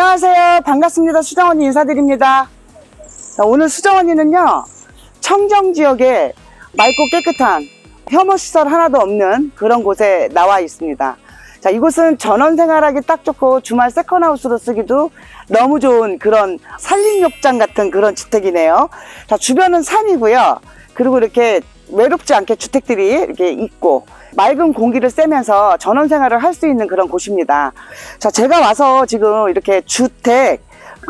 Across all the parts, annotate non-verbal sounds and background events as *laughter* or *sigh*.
안녕하세요. 반갑습니다. 수정언니 인사드립니다. 자, 오늘 수정언니는요, 청정 지역에 맑고 깨끗한 혐오시설 하나도 없는 그런 곳에 나와 있습니다. 자, 이곳은 전원 생활하기 딱 좋고 주말 세컨하우스로 쓰기도 너무 좋은 그런 산림욕장 같은 그런 주택이네요. 자, 주변은 산이고요. 그리고 이렇게 외롭지 않게 주택들이 이렇게 있고 맑은 공기를 쐬면서 전원 생활을 할 수 있는 그런 곳입니다. 자, 제가 와서 지금 이렇게 주택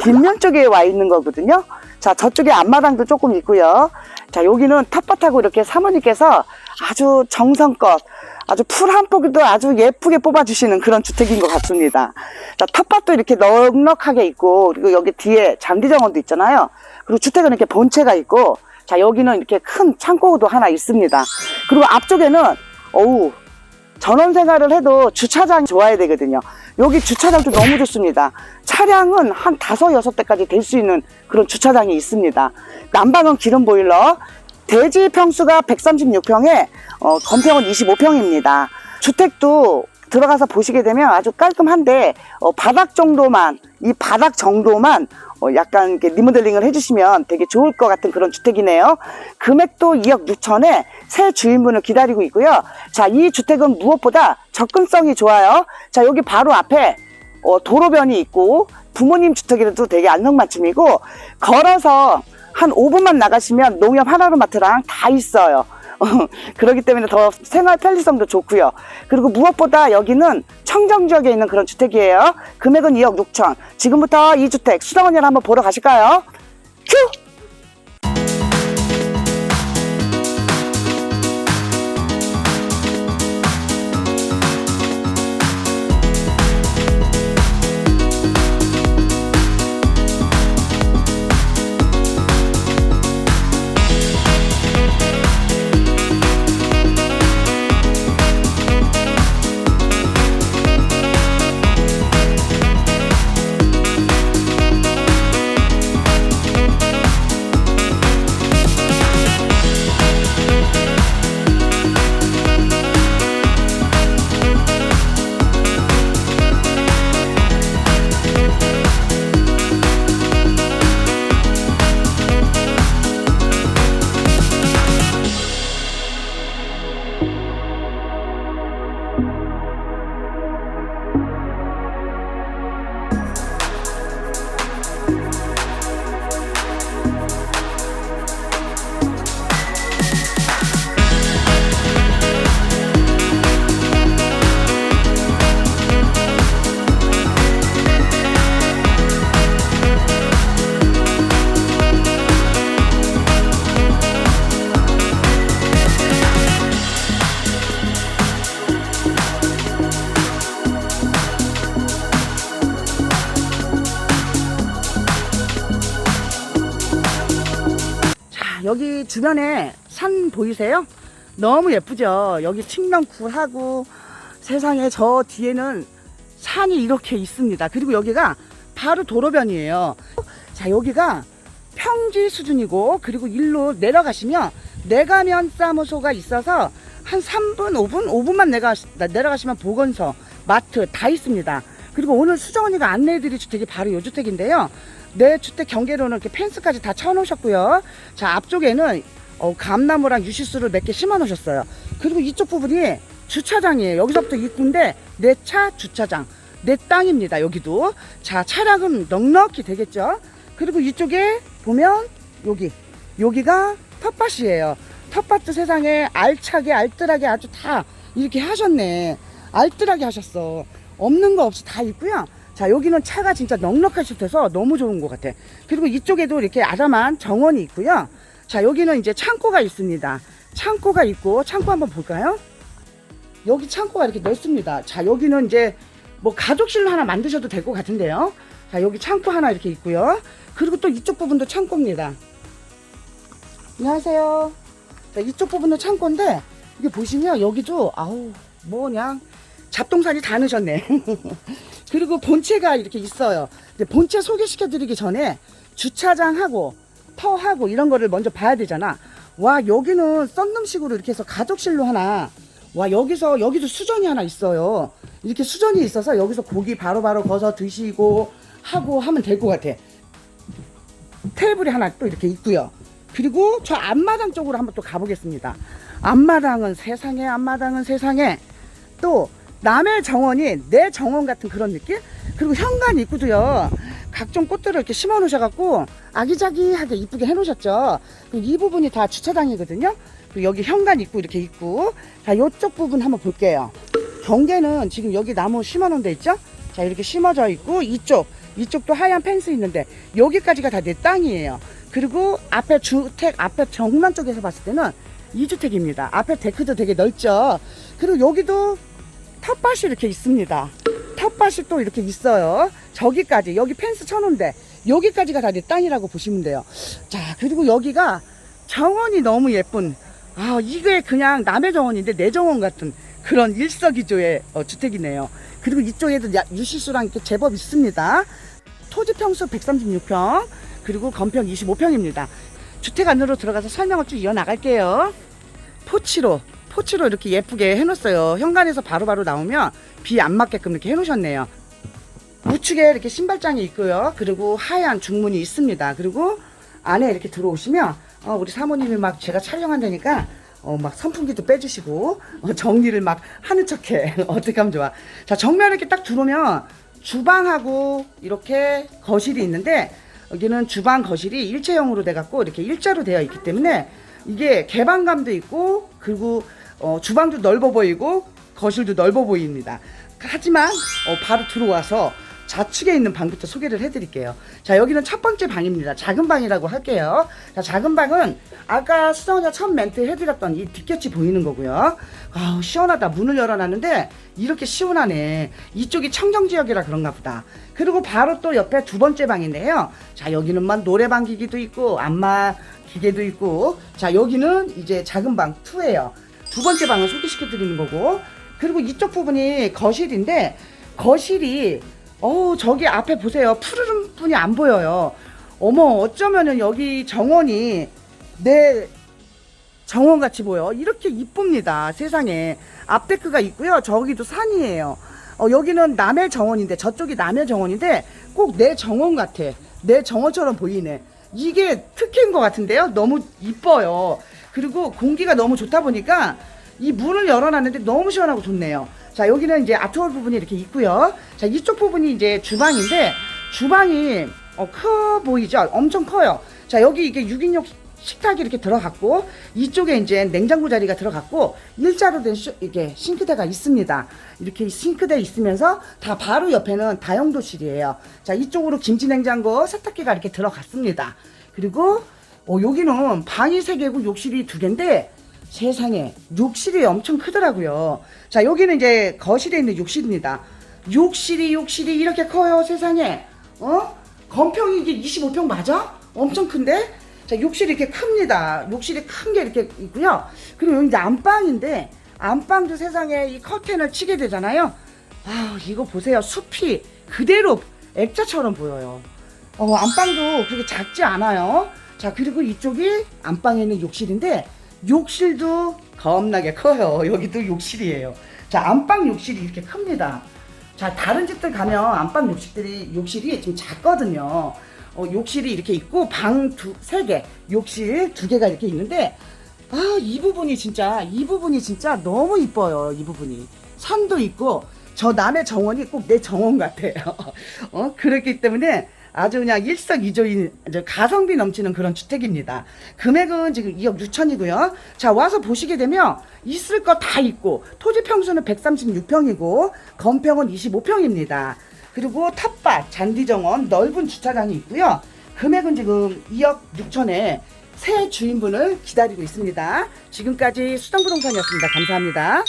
뒷면 쪽에 와 있는 거거든요. 자, 저쪽에 앞마당도 조금 있고요. 자, 여기는 텃밭하고 이렇게 사모님께서 아주 정성껏 아주 풀 한 포기도 아주 예쁘게 뽑아주시는 그런 주택인 것 같습니다. 자, 텃밭도 이렇게 넉넉하게 있고, 그리고 여기 뒤에 잔디정원도 있잖아요. 그리고 주택은 이렇게 본체가 있고, 자, 여기는 이렇게 큰 창고도 하나 있습니다. 그리고 앞쪽에는, 어우, 전원 생활을 해도 주차장이 좋아야 되거든요. 여기 주차장도 너무 좋습니다. 차량은 한 다섯, 여섯 대까지 될 수 있는 그런 주차장이 있습니다. 난방은 기름 보일러, 대지 평수가 136평에 어, 건평은 25평입니다. 주택도 들어가서 보시게 되면 아주 깔끔한데 어, 바닥 정도만 이 바닥 정도만 어, 약간 이렇게 리모델링을 해주시면 되게 좋을 것 같은 그런 주택이네요. 금액도 2억 6천에 새 주인분을 기다리고 있고요. 자, 이 주택은 무엇보다 접근성이 좋아요. 자, 여기 바로 앞에 어, 도로변이 있고 부모님 주택이라도 되게 안성맞춤이고 걸어서 한 5분만 나가시면 농협 하나로마트랑 다 있어요. *laughs* 그렇기 때문에 더 생활 편리성도 좋고요. 그리고 무엇보다 여기는 청정 지역에 있는 그런 주택이에요. 금액은 2억 6천. 지금부터 이 주택 수정원이를 한번 보러 가실까요? 큐! 여기 주변에 산 보이세요? 너무 예쁘죠? 여기 측면쿨하고 세상에 저 뒤에는 산이 이렇게 있습니다. 그리고 여기가 바로 도로변이에요. 자, 여기가 평지 수준이고 그리고 일로 내려가시면 내가면 사무소가 있어서 한 3분, 5분, 5분만 내가 내려가시면 보건소, 마트 다 있습니다. 그리고 오늘 수정 언니가 안내해드릴 주택이 바로 이 주택인데요. 내 주택 경계로는 이렇게 펜스까지 다 쳐놓으셨고요. 자 앞쪽에는 어, 감나무랑 유시수를 몇 개 심어 놓으셨어요. 그리고 이쪽 부분이 주차장이에요. 여기서부터 입구인데 내 차 주차장, 내 땅입니다. 여기도 자 차량은 넉넉히 되겠죠. 그리고 이쪽에 보면 여기 여기가 텃밭이에요. 텃밭도 세상에 알차게 알뜰하게 아주 다 이렇게 하셨네. 알뜰하게 하셨어. 없는 거 없이 다 있고요. 자 여기는 차가 진짜 넉넉하셔서 너무 좋은 것 같아. 그리고 이쪽에도 이렇게 아담한 정원이 있고요. 자 여기는 이제 창고가 있습니다. 창고가 있고 창고 한번 볼까요? 여기 창고가 이렇게 넓습니다. 자 여기는 이제 뭐 가족실로 하나 만드셔도 될 것 같은데요. 자 여기 창고 하나 이렇게 있고요. 그리고 또 이쪽 부분도 창고입니다. 안녕하세요. 자 이쪽 부분도 창고인데 이게 보시면 여기도 아우 뭐 그냥 잡동사니 다 넣으셨네. *laughs* 그리고 본체가 이렇게 있어요. 본체 소개시켜 드리기 전에 주차장하고 터하고 이런 거를 먼저 봐야 되잖아. 와 여기는 썬룸식으로 이렇게 해서 가족실로 하나. 와 여기서 여기도 수전이 하나 있어요. 이렇게 수전이 있어서 여기서 고기 바로바로 거서 드시고 하고 하면 될 것 같아. 테이블이 하나 또 이렇게 있고요. 그리고 저 앞마당 쪽으로 한번 또 가보겠습니다. 앞마당은 세상에, 앞마당은 세상에 또 남의 정원이 내 정원 같은 그런 느낌? 그리고 현관 입구도요. 각종 꽃들을 이렇게 심어 놓으셔갖고 아기자기하게 이쁘게 해 놓으셨죠. 그리고 이 부분이 다 주차장이거든요. 여기 현관 입구 이렇게 있고. 자, 요쪽 부분 한번 볼게요. 경계는 지금 여기 나무 심어 놓은 데 있죠? 자, 이렇게 심어져 있고, 이쪽, 이쪽도 하얀 펜스 있는데, 여기까지가 다 내 땅이에요. 그리고 앞에 주택, 앞에 정면 쪽에서 봤을 때는 이주택입니다 앞에 데크도 되게 넓죠? 그리고 여기도 텃밭이 이렇게 있습니다. 텃밭이 또 이렇게 있어요. 저기까지, 여기 펜스 쳐놓은데, 여기까지가 다 내 땅이라고 보시면 돼요. 자, 그리고 여기가 정원이 너무 예쁜, 아, 이게 그냥 남의 정원인데 내 정원 같은 그런 일석이조의 어, 주택이네요. 그리고 이쪽에도 야- 유실수랑 이렇게 제법 있습니다. 토지 평수 136평, 그리고 건평 25평입니다. 주택 안으로 들어가서 설명을 쭉 이어나갈게요. 포치로 포치로 이렇게 예쁘게 해놓았어요. 현관에서 바로바로 나오면 비 안 맞게끔 이렇게 해놓으셨네요. 우측에 이렇게 신발장이 있고요. 그리고 하얀 중문이 있습니다. 그리고 안에 이렇게 들어오시면 어, 우리 사모님이 막 제가 촬영한다니까 어, 막 선풍기도 빼주시고 어, 정리를 막 하는 척해. *laughs* 어떻게 하면 좋아. 자 정면 이렇게 딱 들어오면 주방하고 이렇게 거실이 있는데 여기는 주방 거실이 일체형으로 돼갖고 이렇게 일자로 되어 있기 때문에 이게 개방감도 있고 그리고 어, 주방도 넓어 보이고 거실도 넓어 보입니다. 하지만 어, 바로 들어와서 좌측에 있는 방부터 소개를 해드릴게요. 자 여기는 첫 번째 방입니다. 작은 방이라고 할게요. 자 작은 방은 아까 수정자 첫 멘트 해드렸던 이 뒷곁이 보이는 거고요. 아우 시원하다. 문을 열어놨는데 이렇게 시원하네. 이쪽이 청정지역이라 그런가 보다. 그리고 바로 또 옆에 두 번째 방인데요. 자 여기는 막 노래방 기기도 있고 안마 기계도 있고 자 여기는 이제 작은 방 2예요. 두 번째 방을 소개시켜 드리는 거고. 그리고 이쪽 부분이 거실인데 거실이 어우 저기 앞에 보세요. 푸르른 분이 안 보여요. 어머 어쩌면은 여기 정원이 내 정원 같이 보여. 이렇게 이쁩니다. 세상에. 앞데크가 있고요. 저기도 산이에요. 어, 여기는 남의 정원인데 저쪽이 남의 정원인데 꼭 내 정원 같아. 내 정원처럼 보이네. 이게 특혜인 것 같은데요? 너무 이뻐요 그리고 공기가 너무 좋다 보니까 이 문을 열어놨는데 너무 시원하고 좋네요 자 여기는 이제 아트월 부분이 이렇게 있고요 자 이쪽 부분이 이제 주방인데 주방이 어, 커 보이죠 엄청 커요 자 여기 이게 6인용 식탁이 이렇게 들어갔고 이쪽에 이제 냉장고 자리가 들어갔고 일자로 된 슈- 이게 싱크대가 있습니다. 이렇게 싱크대 있으면서 다 바로 옆에는 다용도실이에요. 자 이쪽으로 김치 냉장고 세탁기가 이렇게 들어갔습니다. 그리고 어, 여기는 방이 세 개고 욕실이 두 개인데 세상에 욕실이 엄청 크더라고요. 자 여기는 이제 거실에 있는 욕실입니다. 욕실이 욕실이 이렇게 커요 세상에. 어? 건평이 이게 25평 맞아? 엄청 큰데? 자 욕실이 이렇게 큽니다. 욕실이 큰 게 이렇게 있고요. 그리고 여기 이제 안방인데 안방도 세상에 이 커튼을 치게 되잖아요. 아 이거 보세요. 숲이 그대로 액자처럼 보여요. 어 안방도 그렇게 작지 않아요 자 그리고 이쪽이 안방에 있는 욕실인데 욕실도 겁나게 커요 *laughs* 여기도 욕실이에요 자 안방 욕실이 이렇게 큽니다 자 다른 집들 가면 안방 욕실들이 욕실이 좀 작거든요. 어, 욕실이 이렇게 있고 방 두 세 개, 욕실 두 개가 이렇게 있는데 아 이 부분이 진짜 이 부분이 진짜 너무 이뻐요. 이 부분이 산도 있고 저 남의 정원이 꼭 내 정원 같아요. *laughs* 어 그렇기 때문에 아주 그냥 일석이조인 가성비 넘치는 그런 주택입니다. 금액은 지금 2억 6천이고요. 자 와서 보시게 되면 있을 거 다 있고 토지 평수는 136평이고 건평은 25평입니다. 그리고 텃밭, 잔디 정원, 넓은 주차장이 있고요. 금액은 지금 2억 6천에 새 주인분을 기다리고 있습니다. 지금까지 수정부동산이었습니다. 감사합니다.